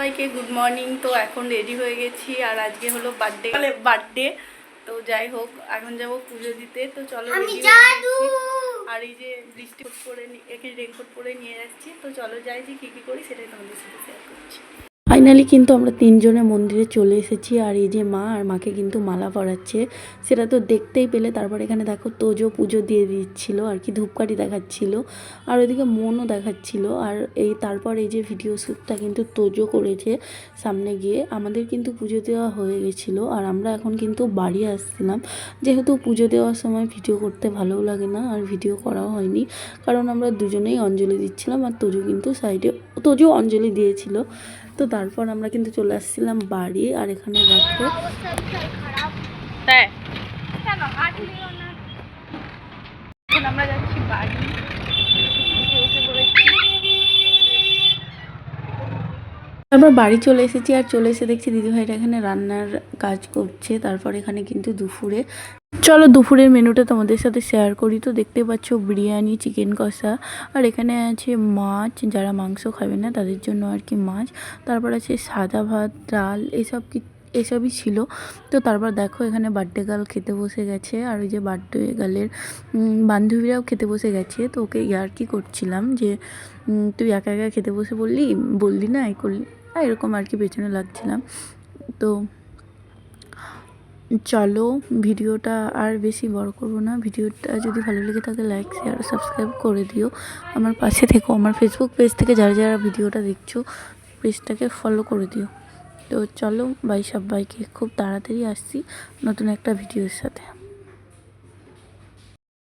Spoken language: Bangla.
সবাইকে গুড মর্নিং তো এখন রেডি হয়ে গেছি আর আজকে হলো বার্থডে মানে বার্থডে তো যাই হোক এখন যাব পুজো দিতে। তো চলো আমি হয়ে জাদু আর এই যে বৃষ্টি করে একে রেনকোট পরে নিয়ে যাচ্ছি। তো চলো যাই যে কী কী করি সেটাই তোমাদের সাথে শেয়ার করছি। ফাইনালি কিন্তু আমরা তিনজনে মন্দিরে চলে এসেছি আর এই যে মা আর মাকে কিন্তু মালা পরাচ্ছে। সেটা তো দেখতেই পেলে। তারপর এখানে দেখো তোজো পুজো দিয়ে দিচ্ছিল, আর কি ধূপকাঠি দেখাচ্ছিল, আর ওইদিকে মনও দেখাচ্ছিল। আর এই তারপর এই যে ভিডিও শ্যুটটা কিন্তু তোজো করেছে সামনে গিয়ে। আমাদের কিন্তু পুজো দেওয়া হয়ে গেছিল আর আমরা এখন কিন্তু বাড়ি আসছিলাম। যেহেতু পুজো দেওয়ার সময় ভিডিও করতে ভালোও লাগে না আর ভিডিও করাও হয়নি। কারণ আমরা দুজনেই অঞ্জলি দিচ্ছিলাম আর তোজো কিন্তু সাইডে তোজো অঞ্জলি দিয়েছিল। তো তারপর আমরা কিন্তু চলে আসছিলাম বাড়ি আর এখানে দেখো আমরা যাচ্ছি বাড়ি। তারপর বাড়ি চলে এসেছি আর চলে এসে দেখছি দিদিভাইরা এখানে রান্নার কাজ করছে। তারপর এখানে কিন্তু দুপুরে চলো দুপুরের মেনুটা তোমাদের সাথে শেয়ার করি। তো দেখতে পাচ্ছ বিরিয়ানি চিকেন কষা, আর এখানে আছে মাছ, যারা মাংস খাবে না তাদের জন্য আর কি মাছ। তারপর আছে সাদা ভাত, ডাল, এসব কি, এসবই ছিল। তো তারপর দেখো এখানে বার্থডে গার্ল খেতে বসে গেছে, আর ওই যে বার্থডে গার্লের বান্ধবীরাও খেতে বসে গেছে। তো ওকে ইয়ার্কি করছিলাম যে তুই একা একা খেতে বসে বললি? বললি না, এই করলি এরকম আর কি পেছনে লাগছিলাম। তো চলো ভিডিওটা আর বেশি বড় করব না। ভিডিওটা যদি ভালো লেগে থাকে লাইক শেয়ার সাবস্ক্রাইব করে দিও। আমার পাশে থেকো। আমার ফেসবুক পেজ থেকে যারা যারা ভিডিওটা দেখছ পেজটাকে ফলো করে দিও। তো চলো, বাই সবাইকে। খুব তাড়াতাড়ি আসছি নতুন একটা ভিডিওর সাথে।